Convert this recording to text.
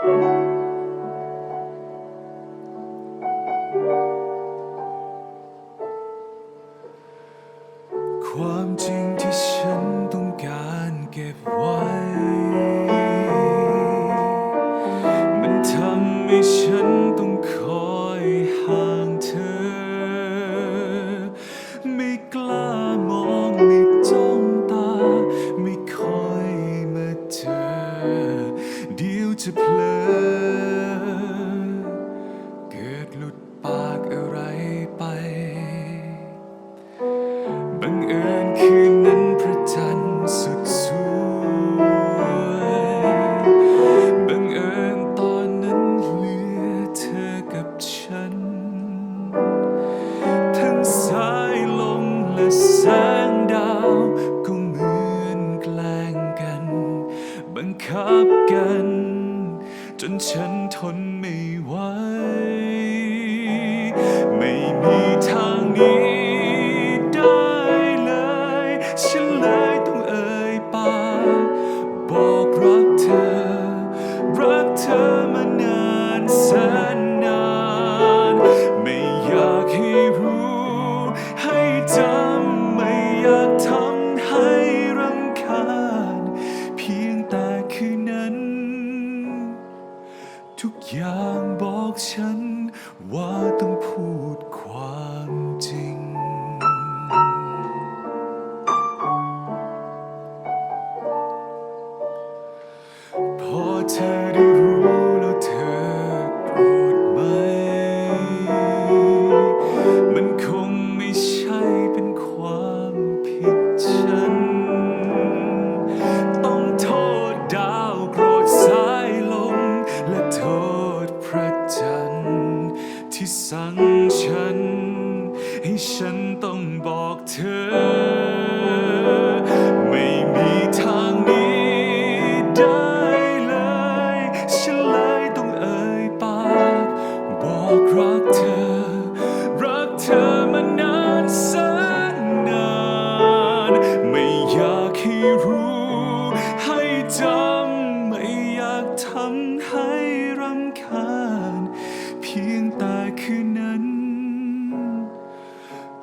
ความจริงที่ฉันต้องการเก็บไว้ คับกัน จนฉันทนไม่ไหว ไม่มีทางนี้ ทุกอย่างบอกฉัน ว่าต้องพูดความจริง พอเธอ ที่สั่งฉัน ให้ฉันต้องบอกเธอ